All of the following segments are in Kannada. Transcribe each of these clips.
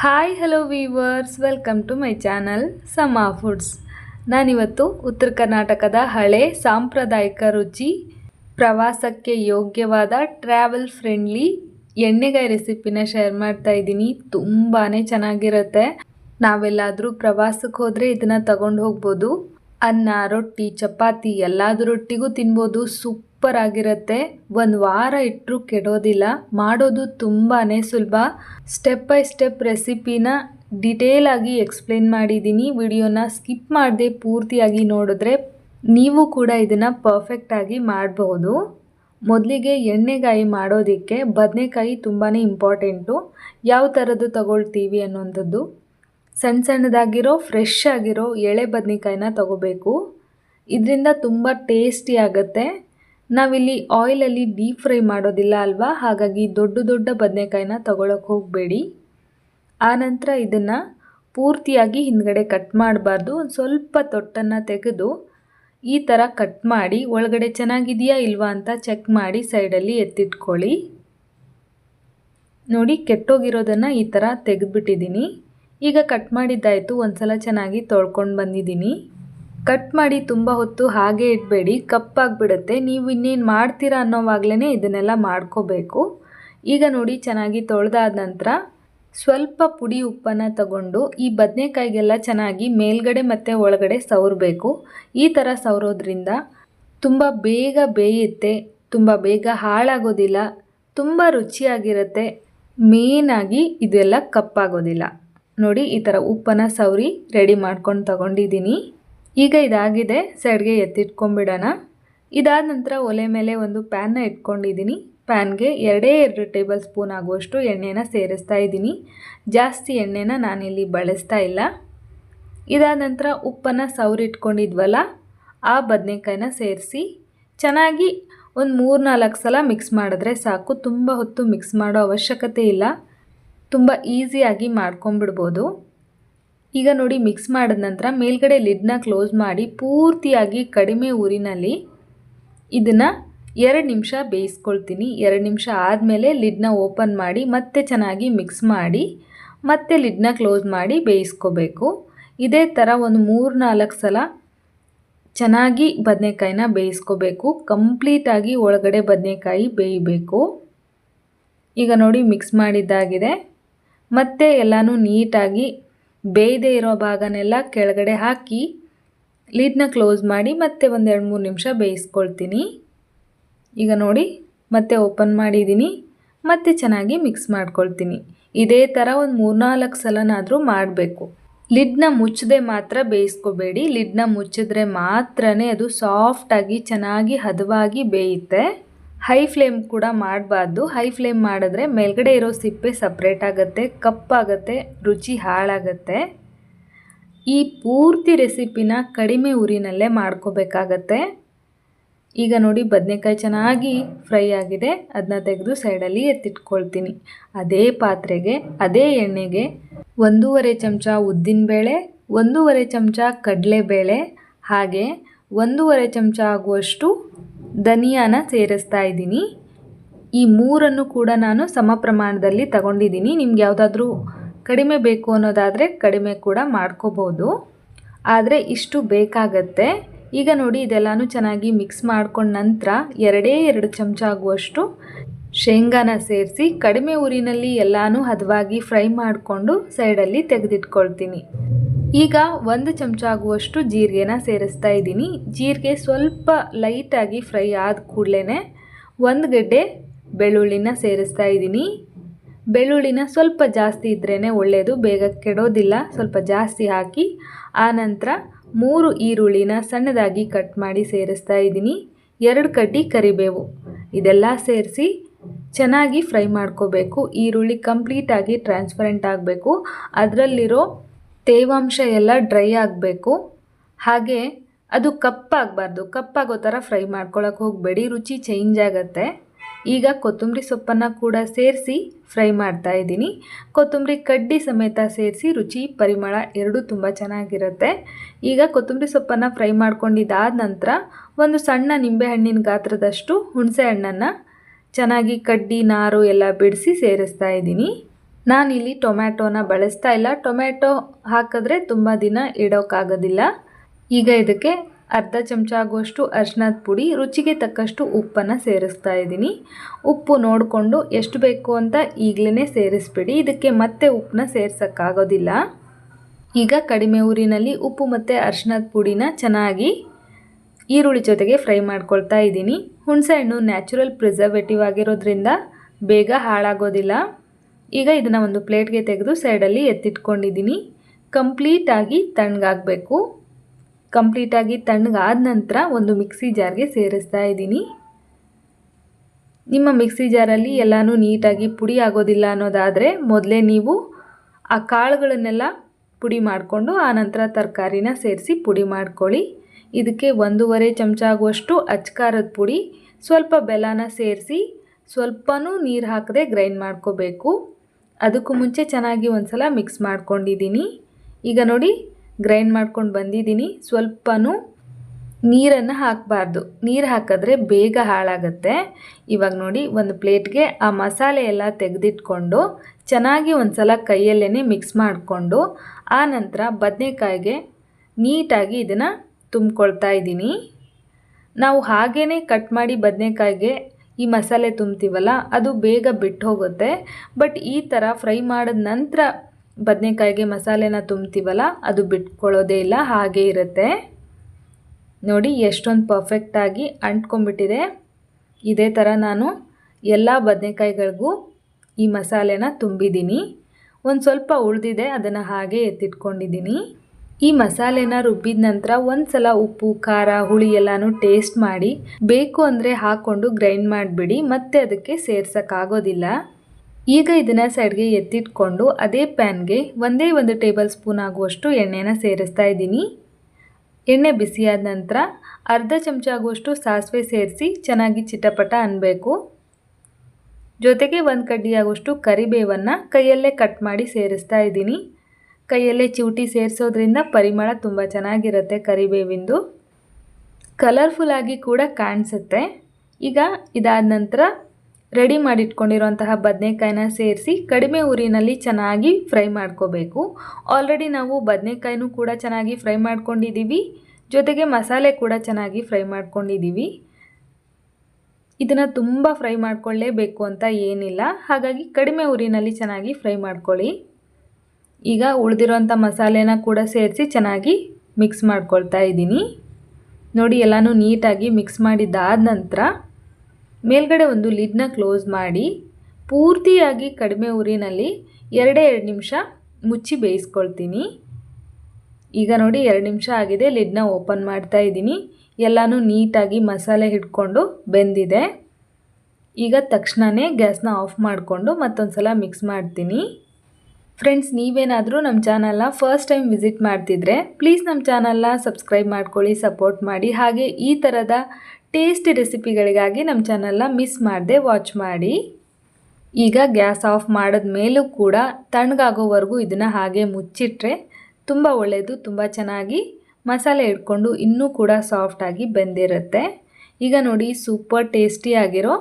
Hi hello viewers welcome to my channel Sama foods ನಾನಿವತ್ತು ಉತ್ತರ ಕರ್ನಾಟಕದ ಹಳೆ ಸಾಂಪ್ರದಾಯಿಕ ರುಚಿ, ಪ್ರವಾಸಕ್ಕೆ ಯೋಗ್ಯವಾದ ಟ್ರಾವೆಲ್ ಫ್ರೆಂಡ್ಲಿ ಎಣ್ಣೆಗಾಯಿ ರೆಸಿಪಿನ ಶೇರ್ ಮಾಡ್ತಾ ಇದ್ದೀನಿ. ತುಂಬಾ ಚೆನ್ನಾಗಿರುತ್ತೆ. ನಾವೆಲ್ಲಾದರೂ ಪ್ರವಾಸಕ್ಕೆ ಹೋದರೆ ಇದನ್ನು ತಗೊಂಡು ಹೋಗ್ಬೋದು. ಅನ್ನ, ರೊಟ್ಟಿ, ಚಪಾತಿ ಎಲ್ಲದರೊಟ್ಟಿಗೂ ತಿನ್ಬೋದು. ಸೂಪರ್ ಆಗಿರುತ್ತೆ. ಒಂದು ವಾರ ಇಟ್ಟರು ಕೆಡೋದಿಲ್ಲ. ಮಾಡೋದು ತುಂಬಾ ಸುಲಭ. ಸ್ಟೆಪ್ ಬೈ ಸ್ಟೆಪ್ ರೆಸಿಪಿನ ಡಿಟೇಲ್ ಆಗಿ ಎಕ್ಸ್ಪ್ಲೇನ್ ಮಾಡಿದ್ದೀನಿ ವಿಡಿಯೋನ ಸ್ಕಿಪ್ ಮಾಡದೆ ಪೂರ್ತಿಯಾಗಿ ನೋಡಿದ್ರೆ ನೀವು ಕೂಡ ಇದನ್ನು ಪರ್ಫೆಕ್ಟಾಗಿ ಮಾಡಬಹುದು. ಮೊದಲಿಗೆ ಎಣ್ಣೆಗಾಯಿ ಮಾಡೋದಕ್ಕೆ ಬದನೆಕಾಯಿ ತುಂಬಾ ಇಂಪಾರ್ಟೆಂಟು. ಯಾವ ಥರದ್ದು ತಗೊಳ್ತೀವಿ ಅನ್ನೋಂಥದ್ದು. ಸಣ್ಣ ಸಣ್ಣದಾಗಿರೋ, ಫ್ರೆಶ್ ಆಗಿರೋ ಎಳೆ ಬದನೆಕಾಯಿನ ತಗೋಬೇಕು. ಇದರಿಂದ ತುಂಬ ಟೇಸ್ಟಿ ಆಗುತ್ತೆ. ನಾವಿಲ್ಲಿ ಆಯಿಲಲ್ಲಿ ಡೀಪ್ ಫ್ರೈ ಮಾಡೋದಿಲ್ಲ ಅಲ್ವಾ? ಹಾಗಾಗಿ ದೊಡ್ಡ ದೊಡ್ಡ ಬದನೆಕಾಯಿನ ತಗೊಳಕ್ಕೆ ಹೋಗಬೇಡಿ. ಆನಂತರ ಇದನ್ನು ಪೂರ್ತಿಯಾಗಿ ಹಿಂದ್ಗಡೆ ಕಟ್ ಮಾಡಬಾರ್ದು. ಒಂದು ಸ್ವಲ್ಪ ತೊಟ್ಟನ್ನು ತೆಗೆದು ಈ ಥರ ಕಟ್ ಮಾಡಿ, ಒಳಗಡೆ ಚೆನ್ನಾಗಿದೆಯಾ ಇಲ್ವಾ ಅಂತ ಚೆಕ್ ಮಾಡಿ ಸೈಡಲ್ಲಿ ಎತ್ತಿಟ್ಕೊಳ್ಳಿ. ನೋಡಿ, ಕೆಟ್ಟೋಗಿರೋದನ್ನು ಈ ಥರ ತೆಗೆದುಬಿಟ್ಟಿದ್ದೀನಿ ಈಗ ಕಟ್ ಮಾಡಿದ್ದಾಯಿತು ಒಂದು ಸಲ ಚೆನ್ನಾಗಿ ತೊಳ್ಕೊಂಡು ಬಂದಿದ್ದೀನಿ ಕಟ್ ಮಾಡಿ ತುಂಬ ಹೊತ್ತು ಹಾಗೆ ಇಡಬೇಡಿ, ಕಪ್ಪಾಗಿಬಿಡುತ್ತೆ. ನೀವು ಇನ್ನೇನು ಮಾಡ್ತೀರಾ ಅನ್ನೋವಾಗಲೇ ಇದನ್ನೆಲ್ಲ ಮಾಡ್ಕೋಬೇಕು. ಈಗ ನೋಡಿ ಚೆನ್ನಾಗಿ ತೊಳೆದಾದ ನಂತರ ಸ್ವಲ್ಪ ಪುಡಿ ಉಪ್ಪನ್ನು ತಗೊಂಡು ಈ ಬದನೆಕಾಯಿಗೆಲ್ಲ ಚೆನ್ನಾಗಿ ಮೇಲ್ಗಡೆ ಮತ್ತು ಒಳಗಡೆ ಸವರಬೇಕು. ಈ ಥರ ಸವರೋದ್ರಿಂದ ತುಂಬ ಬೇಗ ಬೇಯುತ್ತೆ, ತುಂಬ ಬೇಗ ಹಾಳಾಗೋದಿಲ್ಲ, ತುಂಬ ರುಚಿಯಾಗಿರುತ್ತೆ. ಮೇನಾಗಿ ಇದೆಲ್ಲ ಕಪ್ಪಾಗೋದಿಲ್ಲ. ನೋಡಿ ಈ ಥರ ಉಪ್ಪನ್ನು ಸವರಿ ರೆಡಿ ಮಾಡ್ಕೊಂಡು ತಗೊಂಡಿದ್ದೀನಿ. ಈಗ ಇದಾಗಿದೆ ಸೈಡ್ಗೆ ಎತ್ತಿಟ್ಕೊಂಡ್ಬಿಡೋಣ ಇದಾದ ನಂತರ ಒಲೆ ಮೇಲೆ ಒಂದು ಪ್ಯಾನ್ನ ಇಟ್ಕೊಂಡಿದ್ದೀನಿ. ಪ್ಯಾನ್ಗೆ ಎರಡೇ ಎರಡು ಟೇಬಲ್ ಸ್ಪೂನ್ ಆಗುವಷ್ಟು ಎಣ್ಣೆನ ಸೇರಿಸ್ತಾ ಇದ್ದೀನಿ. ಜಾಸ್ತಿ ಎಣ್ಣೆನ ನಾನಿಲ್ಲಿ ಬಳಸ್ತಾ ಇಲ್ಲ. ಇದಾದ ನಂತರ ಉಪ್ಪನ್ನು ಸವರಿಟ್ಕೊಂಡಿದ್ವಲ್ಲ, ಆ ಬದನೆಕಾಯಿನ ಸೇರಿಸಿ, ಚೆನ್ನಾಗಿ ಒಂದು ಮೂರು ನಾಲ್ಕು ಸಲ ಮಿಕ್ಸ್ ಮಾಡಿದ್ರೆ ಸಾಕು. ತುಂಬ ಹೊತ್ತು ಮಿಕ್ಸ್ ಮಾಡೋ ಅವಶ್ಯಕತೆ ಇಲ್ಲ. ತುಂಬ ಈಸಿಯಾಗಿ ಮಾಡ್ಕೊಂಬಿಡ್ಬೋದು. ಈಗ ನೋಡಿ ಮಿಕ್ಸ್ ಮಾಡಿದ ನಂತರ ಮೇಲ್ಗಡೆ ಲಿಡ್ನ ಕ್ಲೋಸ್ ಮಾಡಿ ಪೂರ್ತಿಯಾಗಿ ಕಡಿಮೆ ಊರಿನಲ್ಲಿ ಇದನ್ನು ಎರಡು ನಿಮಿಷ ಬೇಯಿಸ್ಕೊಳ್ತೀನಿ. ಎರಡು ನಿಮಿಷ ಆದಮೇಲೆ ಲಿಡ್ನ ಓಪನ್ ಮಾಡಿ ಮತ್ತೆ ಚೆನ್ನಾಗಿ ಮಿಕ್ಸ್ ಮಾಡಿ ಮತ್ತೆ ಲಿಡ್ನ ಕ್ಲೋಸ್ ಮಾಡಿ ಬೇಯಿಸ್ಕೋಬೇಕು. ಇದೇ ಥರ ಒಂದು ಮೂರು ನಾಲ್ಕು ಸಲ ಚೆನ್ನಾಗಿ ಬದನೆಕಾಯಿನ ಬೇಯಿಸ್ಕೋಬೇಕು. ಕಂಪ್ಲೀಟಾಗಿ ಒಳಗಡೆ ಬದನೆಕಾಯಿ ಬೇಯಬೇಕು. ಈಗ ನೋಡಿ ಮಿಕ್ಸ್ ಮಾಡಿದ್ದಾಗಿದೆ. ಮತ್ತೆ ಎಲ್ಲನೂ ನೀಟಾಗಿ ಬೇಯದೇ ಇರೋ ಭಾಗನೆಲ್ಲ ಕೆಳಗಡೆ ಹಾಕಿ ಲಿಡ್ನ ಕ್ಲೋಸ್ ಮಾಡಿ ಮತ್ತೆ ಒಂದೆರಡು ಮೂರು ನಿಮಿಷ ಬೇಯಿಸ್ಕೊಳ್ತೀನಿ. ಈಗ ನೋಡಿ, ಮತ್ತೆ ಓಪನ್ ಮಾಡಿದ್ದೀನಿ ಮತ್ತೆ ಚೆನ್ನಾಗಿ ಮಿಕ್ಸ್ ಮಾಡ್ಕೊಳ್ತೀನಿ. ಇದೇ ಥರ ಒಂದು ಮೂರ್ನಾಲ್ಕು ಸಲನಾದರೂ ಮಾಡಬೇಕು. ಲಿಡ್ನ ಮುಚ್ಚದೆ ಮಾತ್ರ ಬೇಯಿಸ್ಕೋಬೇಡಿ. ಲಿಡ್ನ ಮುಚ್ಚಿದ್ರೆ ಮಾತ್ರನೇ ಅದು ಸಾಫ್ಟಾಗಿ ಚೆನ್ನಾಗಿ ಹದವಾಗಿ ಬೇಯುತ್ತೆ. ಹೈ ಫ್ಲೇಮ್ ಕೂಡ ಮಾಡಬಾರ್ದು. ಹೈ ಫ್ಲೇಮ್ ಮಾಡಿದ್ರೆ ಮೇಲ್ಗಡೆ ಇರೋ ಸಿಪ್ಪೆ ಸಪ್ರೇಟ್ ಆಗುತ್ತೆ ಕಪ್ಪಾಗತ್ತೆ ರುಚಿ ಹಾಳಾಗತ್ತೆ. ಈ ಪೂರ್ತಿ ರೆಸಿಪಿನ ಕಡಿಮೆ ಉರಿನಲ್ಲೇ ಮಾಡ್ಕೋಬೇಕಾಗತ್ತೆ. ಈಗ ನೋಡಿ ಬದನೆಕಾಯಿ ಚೆನ್ನಾಗಿ ಫ್ರೈ ಆಗಿದೆ. ಅದನ್ನ ತೆಗೆದು ಸೈಡಲ್ಲಿ ಎತ್ತಿಟ್ಕೊಳ್ತೀನಿ. ಅದೇ ಪಾತ್ರೆಗೆ, ಅದೇ ಎಣ್ಣೆಗೆ ಒಂದೂವರೆ ಚಮಚ ಉದ್ದಿನಬೇಳೆ ಒಂದೂವರೆ ಚಮಚ ಕಡಲೆಬೇಳೆ, ಹಾಗೆ ಒಂದೂವರೆ ಚಮಚ ಆಗುವಷ್ಟು ಧನಿಯಾನ ಸೇರಿಸ್ತಾ ಇದ್ದೀನಿ. ಈ ಮೂರನ್ನು ಕೂಡ ನಾನು ಸಮ ಪ್ರಮಾಣದಲ್ಲಿ ತಗೊಂಡಿದ್ದೀನಿ. ನಿಮ್ಗೆ ಯಾವುದಾದ್ರೂ ಕಡಿಮೆ ಬೇಕು ಅನ್ನೋದಾದರೆ ಕಡಿಮೆ ಕೂಡ ಮಾಡ್ಕೋಬೋದು. ಆದರೆ ಇಷ್ಟು ಬೇಕಾಗತ್ತೆ. ಈಗ ನೋಡಿ, ಇದೆಲ್ಲನೂ ಚೆನ್ನಾಗಿ ಮಿಕ್ಸ್ ಮಾಡ್ಕೊಂಡ ನಂತರ ಎರಡೇ ಎರಡು ಚಮಚ ಆಗುವಷ್ಟು ಶೇಂಗಾನ ಸೇರಿಸಿ ಕಡಿಮೆ ಊರಿನಲ್ಲಿ ಎಲ್ಲನೂ ಹದವಾಗಿ ಫ್ರೈ ಮಾಡಿಕೊಂಡು ಸೈಡಲ್ಲಿ ತೆಗೆದಿಟ್ಕೊಳ್ತೀನಿ. ಈಗ ಒಂದು ಚಮಚ ಆಗುವಷ್ಟು ಜೀರಿಗೆನ ಸೇರಿಸ್ತಾ ಇದ್ದೀನಿ. ಜೀರಿಗೆ ಸ್ವಲ್ಪ ಲೈಟಾಗಿ ಫ್ರೈ ಆದ ಕೂಡಲೇ ಒಂದು ಗಡ್ಡೆ ಬೆಳ್ಳುಳ್ಳಿನ ಸೇರಿಸ್ತಾ ಇದ್ದೀನಿ. ಬೆಳ್ಳುಳ್ಳಿನ ಸ್ವಲ್ಪ ಜಾಸ್ತಿ ಇದ್ರೇ ಒಳ್ಳೆಯದು ಬೇಗ ಕೆಡೋದಿಲ್ಲ, ಸ್ವಲ್ಪ ಜಾಸ್ತಿ ಹಾಕಿ ಆನಂತರ ಮೂರು ಈರುಳ್ಳಿನ ಸಣ್ಣದಾಗಿ ಕಟ್ ಮಾಡಿ ಸೇರಿಸ್ತಾ ಇದ್ದೀನಿ. ಎರಡು ಕಡ್ಡಿ ಕರಿಬೇವು ಇದೆಲ್ಲ ಸೇರಿಸಿ ಚೆನ್ನಾಗಿ ಫ್ರೈ ಮಾಡ್ಕೋಬೇಕು. ಈರುಳ್ಳಿ ಕಂಪ್ಲೀಟಾಗಿ ಟ್ರಾನ್ಸ್ಪರೆಂಟ್ ಆಗಬೇಕು. ಅದರಲ್ಲಿರೋ ತೇವಾಂಶ ಎಲ್ಲ ಡ್ರೈ ಆಗಬೇಕು. ಹಾಗೆ ಅದು ಕಪ್ಪಾಗಬಾರ್ದು. ಕಪ್ಪಾಗೋ ಥರ ಫ್ರೈ ಮಾಡ್ಕೊಳಕ್ಕೆ ಹೋಗಬೇಡಿ. ರುಚಿ ಚೇಂಜ್ ಆಗುತ್ತೆ. ಈಗ ಕೊತ್ತಂಬರಿ ಸೊಪ್ಪನ್ನು ಕೂಡ ಸೇರಿಸಿ ಫ್ರೈ ಮಾಡ್ತಾ ಇದ್ದೀನಿ. ಕೊತ್ತಂಬರಿ ಕಡ್ಡಿ ಸಮೇತ ಸೇರಿಸಿ ರುಚಿ, ಪರಿಮಳ ಎರಡೂ ತುಂಬ ಚೆನ್ನಾಗಿರುತ್ತೆ. ಈಗ ಕೊತ್ತಂಬರಿ ಸೊಪ್ಪನ್ನು ಫ್ರೈ ಮಾಡ್ಕೊಂಡಿದ್ದಾದ ನಂತರ ಒಂದು ಸಣ್ಣ ನಿಂಬೆಹಣ್ಣಿನ ಗಾತ್ರದಷ್ಟು ಹುಣಸೆ ಹಣ್ಣನ್ನು ಚೆನ್ನಾಗಿ ಕಡ್ಡಿ, ನಾರು ಎಲ್ಲ ಬಿಡಿಸಿ ಸೇರಿಸ್ತಾ ಇದ್ದೀನಿ. ನಾನಿಲ್ಲಿ ಟೊಮ್ಯಾಟೋನ ಬಳಸ್ತಾ ಇಲ್ಲ. ಟೊಮ್ಯಾಟೊ ಹಾಕಿದ್ರೆ ತುಂಬ ದಿನ ಇಡೋಕ್ಕಾಗೋದಿಲ್ಲ ಈಗ ಇದಕ್ಕೆ ಅರ್ಧ ಚಮಚ ಆಗುವಷ್ಟು ಅರ್ಶಿನದ ಪುಡಿ, ರುಚಿಗೆ ತಕ್ಕಷ್ಟು ಉಪ್ಪನ್ನು ಸೇರಿಸ್ತಾ ಇದ್ದೀನಿ. ಉಪ್ಪು ನೋಡಿಕೊಂಡು ಎಷ್ಟು ಬೇಕು ಅಂತ ಈಗಲೇ ಸೇರಿಸ್ಬಿಡಿ. ಇದಕ್ಕೆ ಮತ್ತೆ ಉಪ್ಪನ್ನ ಸೇರ್ಸೋಕ್ಕಾಗೋದಿಲ್ಲ. ಈಗ ಕಡಿಮೆ ಊರಿನಲ್ಲಿ ಉಪ್ಪು ಮತ್ತು ಅರ್ಶಿನದ ಪುಡಿನ ಚೆನ್ನಾಗಿ ಈರುಳ್ಳಿ ಜೊತೆಗೆ ಫ್ರೈ ಮಾಡ್ಕೊಳ್ತಾ ಇದ್ದೀನಿ. ಹುಣಸೆಹಣ್ಣು ನ್ಯಾಚುರಲ್ ಪ್ರಿಸರ್ವೇಟಿವ್ ಆಗಿರೋದ್ರಿಂದ ಬೇಗ ಹಾಳಾಗೋದಿಲ್ಲ. ಈಗ ಇದನ್ನು ಒಂದು ಪ್ಲೇಟ್ಗೆ ತೆಗೆದು ಸೈಡಲ್ಲಿ ಎತ್ತಿಟ್ಕೊಂಡಿದ್ದೀನಿ. ಕಂಪ್ಲೀಟಾಗಿ ತಣ್ಣಗಾಗಬೇಕು. ಕಂಪ್ಲೀಟಾಗಿ ತಣ್ಣಗಾದ ನಂತರ ಒಂದು ಮಿಕ್ಸಿ ಜಾರ್ಗೆ ಸೇರಿಸ್ತಾ ಇದ್ದೀನಿ. ನಿಮ್ಮ ಮಿಕ್ಸಿ ಜಾರಲ್ಲಿ ಎಲ್ಲನೂ ನೀಟಾಗಿ ಪುಡಿ ಆಗೋದಿಲ್ಲ ಅನ್ನೋದಾದರೆ ಮೊದಲೇ ನೀವು ಆ ಕಾಳುಗಳನ್ನೆಲ್ಲ ಪುಡಿ ಮಾಡಿಕೊಂಡು ಆನಂತರ ತರಕಾರಿನ ಸೇರಿಸಿ ಪುಡಿ ಮಾಡ್ಕೊಳ್ಳಿ. ಇದಕ್ಕೆ ಒಂದೂವರೆ ಚಮಚ ಆಗುವಷ್ಟು ಅಚ್ಕಾರದ ಪುಡಿ, ಸ್ವಲ್ಪ ಬೆಲ್ಲನ ಸೇರಿಸಿ, ಸ್ವಲ್ಪನೂ ನೀರು ಹಾಕದೆ ಗ್ರೈಂಡ್ ಮಾಡ್ಕೋಬೇಕು. ಅದಕ್ಕೂ ಮುಂಚೆ ಚೆನ್ನಾಗಿ ಒಂದು ಸಲ ಮಿಕ್ಸ್ ಮಾಡ್ಕೊಂಡಿದ್ದೀನಿ. ಈಗ ನೋಡಿ ಗ್ರೈಂಡ್ ಮಾಡ್ಕೊಂಡು ಬಂದಿದ್ದೀನಿ. ಸ್ವಲ್ಪನೂ ನೀರನ್ನು ಹಾಕಬಾರ್ದು. ನೀರು ಹಾಕಿದ್ರೆ ಬೇಗ ಹಾಳಾಗುತ್ತೆ. ಇವಾಗ ನೋಡಿ, ಒಂದು ಪ್ಲೇಟ್ಗೆ ಆ ಮಸಾಲೆ ಎಲ್ಲ ತೆಗೆದಿಟ್ಕೊಂಡು ಚೆನ್ನಾಗಿ ಒಂದು ಸಲ ಕೈಯಲ್ಲೇ ಮಿಕ್ಸ್ ಮಾಡಿಕೊಂಡು, ಆ ನಂತರ ಬದನೆಕಾಯಿಗೆ ನೀಟಾಗಿ ಇದನ್ನು ತುಂಬ್ಕೊಳ್ತಾ ಇದ್ದೀನಿ. ನಾವು ಹಾಗೇ ಕಟ್ ಮಾಡಿ ಬದನೆಕಾಯಿಗೆ ಈ ಮಸಾಲೆ ತುಂಬ್ತೀವಲ್ಲ, ಅದು ಬೇಗ ಬಿಟ್ಟು ಹೋಗುತ್ತೆ ಬಟ್ ಈ ಥರ ಫ್ರೈ ಮಾಡಿದ ನಂತರ ಬದನೆಕಾಯಿಗೆ ಮಸಾಲೆನ ತುಂಬ್ತೀವಲ್ಲ, ಅದು ಬಿಟ್ಕೊಳ್ಳೋದೇ ಇಲ್ಲ, ಹಾಗೇ ಇರುತ್ತೆ. ನೋಡಿ, ಎಷ್ಟೊಂದು ಪರ್ಫೆಕ್ಟಾಗಿ ಅಂಟ್ಕೊಂಡ್ಬಿಟ್ಟಿದೆ. ಇದೇ ಥರ ನಾನು ಎಲ್ಲ ಬದನೆಕಾಯಿಗಳಿಗೂ ಈ ಮಸಾಲೆನ ತುಂಬಿದ್ದೀನಿ. ಒಂದು ಸ್ವಲ್ಪ ಉಳಿದಿದೆ, ಅದನ್ನು ಹಾಗೆ ಎತ್ತಿಟ್ಕೊಂಡಿದ್ದೀನಿ. ಈ ಮಸಾಲೆನ ರುಬ್ಬಿದ ನಂತರ ಒಂದು ಸಲ ಉಪ್ಪು, ಖಾರ, ಹುಳಿ ಎಲ್ಲನೂ ಟೇಸ್ಟ್ ಮಾಡಿ, ಬೇಕು ಅಂದರೆ ಹಾಕ್ಕೊಂಡು ಗ್ರೈಂಡ್ ಮಾಡಿಬಿಡಿ, ಮತ್ತೆ ಅದಕ್ಕೆ ಸೇರ್ಸೋಕ್ಕಾಗೋದಿಲ್ಲ ಈಗ ಇದನ್ನು ಸೈಡ್ಗೆ ಎತ್ತಿಟ್ಕೊಂಡು ಅದೇ ಪ್ಯಾನ್ಗೆ ಒಂದೇ ಒಂದು ಟೇಬಲ್ ಸ್ಪೂನ್ ಆಗುವಷ್ಟು ಎಣ್ಣೆನ ಸೇರಿಸ್ತಾ ಇದ್ದೀನಿ. ಎಣ್ಣೆ ಬಿಸಿಯಾದ ನಂತರ ಅರ್ಧ ಚಮಚ ಆಗುವಷ್ಟು ಸಾಸಿವೆ ಸೇರಿಸಿ ಚೆನ್ನಾಗಿ ಚಿಟಪಟ ಅನ್ನಬೇಕು ಜೊತೆಗೆ ಒಂದು ಕಡ್ಡಿ ಆಗುವಷ್ಟು ಕರಿಬೇವನ್ನು ಕೈಯಲ್ಲೇ ಕಟ್ ಮಾಡಿ ಸೇರಿಸ್ತಾ ಇದ್ದೀನಿ. ಕೈಯಲ್ಲೇ ಚಿವುಟಿ ಸೇರಿಸೋದ್ರಿಂದ ಪರಿಮಳ ತುಂಬ ಚೆನ್ನಾಗಿರುತ್ತೆ ಕರಿಬೇವಿಂದು. ಕಲರ್ಫುಲ್ಲಾಗಿ ಕೂಡ ಕಾಣಿಸುತ್ತೆ. ಈಗ ಇದಾದ ನಂತರ ರೆಡಿ ಮಾಡಿಟ್ಕೊಂಡಿರುವಂತಹ ಬದನೆಕಾಯಿನ ಸೇರಿಸಿ ಕಡಿಮೆ ಊರಿನಲ್ಲಿ ಚೆನ್ನಾಗಿ ಫ್ರೈ ಮಾಡ್ಕೋಬೇಕು. ಆಲ್ರೆಡಿ ನಾವು ಬದನೆಕಾಯಿನೂ ಕೂಡ ಚೆನ್ನಾಗಿ ಫ್ರೈ ಮಾಡ್ಕೊಂಡಿದ್ದೀವಿ ಜೊತೆಗೆ ಮಸಾಲೆ ಕೂಡ ಚೆನ್ನಾಗಿ ಫ್ರೈ ಮಾಡ್ಕೊಂಡಿದ್ದೀವಿ ಇದನ್ನು ತುಂಬ ಫ್ರೈ ಮಾಡ್ಕೊಳ್ಳೇಬೇಕು ಅಂತ ಏನಿಲ್ಲ. ಹಾಗಾಗಿ ಕಡಿಮೆ ಊರಿನಲ್ಲಿ ಚೆನ್ನಾಗಿ ಫ್ರೈ ಮಾಡ್ಕೊಳ್ಳಿ. ಈಗ ಉಳಿದಿರೋಂಥ ಮಸಾಲೆನ ಕೂಡ ಸೇರಿಸಿ ಚೆನ್ನಾಗಿ ಮಿಕ್ಸ್ ಮಾಡ್ಕೊಳ್ತಾ ಇದ್ದೀನಿ. ನೋಡಿ, ಎಲ್ಲನೂ ನೀಟಾಗಿ ಮಿಕ್ಸ್ ಮಾಡಿದ್ದಾದ ನಂತರ ಮೇಲ್ಗಡೆ ಒಂದು ಲಿಡ್ನ ಕ್ಲೋಸ್ ಮಾಡಿ, ಪೂರ್ತಿಯಾಗಿ ಕಡಿಮೆ ಊರಿನಲ್ಲಿ ಎರಡೇ ಎರಡು ನಿಮಿಷ ಮುಚ್ಚಿ ಬೇಯಿಸ್ಕೊಳ್ತೀನಿ. ಈಗ ನೋಡಿ, ಎರಡು ನಿಮಿಷ ಆಗಿದೆ ಲಿಡ್ನ ಓಪನ್ ಮಾಡ್ತಾ ಇದ್ದೀನಿ. ಎಲ್ಲನೂ ನೀಟಾಗಿ ಮಸಾಲೆ ಹಿಡ್ಕೊಂಡು ಬೆಂದಿದೆ. ಈಗ ತಕ್ಷಣವೇ ಗ್ಯಾಸ್ನ ಆಫ್ ಮಾಡಿಕೊಂಡು ಮತ್ತೊಂದು ಸಲ ಮಿಕ್ಸ್ ಮಾಡ್ತೀನಿ. ಫ್ರೆಂಡ್ಸ್ ನೀವೇನಾದರೂ ನಮ್ಮ ಚಾನಲ್ನ ಫಸ್ಟ್ ಟೈಮ್ ವಿಸಿಟ್ ಮಾಡ್ತಿದ್ರೆ ಪ್ಲೀಸ್ ನಮ್ಮ ಚಾನಲ್ನ ಸಬ್ಸ್ಕ್ರೈಬ್ ಮಾಡ್ಕೊಳ್ಳಿ ಸಪೋರ್ಟ್ ಮಾಡಿ. ಹಾಗೆ ಈ ಥರದ ಟೇಸ್ಟಿ ರೆಸಿಪಿಗಳಿಗಾಗಿ ನಮ್ಮ ಚಾನಲ್ನ ಮಿಸ್ ಮಾಡದೆ ವಾಚ್ ಮಾಡಿ. ಈಗ ಗ್ಯಾಸ್ ಆಫ್ ಮಾಡಿದ ಮೇಲೂ ಕೂಡ ತಣ್ಣಗಾಗೋವರೆಗೂ ಇದನ್ನು ಹಾಗೆ ಮುಚ್ಚಿಟ್ರೆ ತುಂಬ ಒಳ್ಳೆಯದು ತುಂಬ ಚೆನ್ನಾಗಿ ಮಸಾಲೆ ಇಟ್ಕೊಂಡು ಇನ್ನೂ ಕೂಡ ಸಾಫ್ಟಾಗಿ ಬೆಂದಿರುತ್ತೆ. ಈಗ ನೋಡಿ ಸೂಪರ್ ಟೇಸ್ಟಿಯಾಗಿರೋ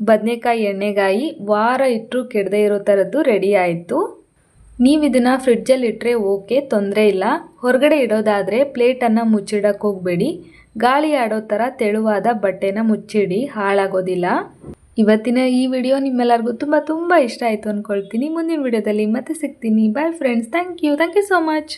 ಬದನೆಕಾಯಿ ಎಣ್ಣೆಗಾಯಿ ವಾರ ಇಟ್ಟರು ಕೆಡದೆ ಇರೋ ಥರದ್ದು ರೆಡಿ ಆಯಿತು. ನೀವು ಇದನ್ನು ಫ್ರಿಡ್ಜಲ್ಲಿ ಇಟ್ಟರೆ ಓಕೆ ತೊಂದರೆ ಇಲ್ಲ. ಹೊರಗಡೆ ಇಡೋದಾದರೆ ಪ್ಲೇಟನ್ನು ಮುಚ್ಚಿಡಕ್ಕೆ ಹೋಗಬೇಡಿ. ಗಾಳಿ ಆಡೋ ಥರ ತೆಳುವಾದ ಬಟ್ಟೆನ ಮುಚ್ಚಿಡಿ, ಹಾಳಾಗೋದಿಲ್ಲ. ಇವತ್ತಿನ ಈ ವಿಡಿಯೋ ನಿಮ್ಮೆಲ್ಲರಿಗೂ ತುಂಬ ತುಂಬ ಇಷ್ಟ ಆಯಿತು ಅಂದ್ಕೊಳ್ತೀನಿ ಮುಂದಿನ ವಿಡಿಯೋದಲ್ಲಿ ಮತ್ತೆ ಸಿಗ್ತೀನಿ. Bye friends thank you thank you so much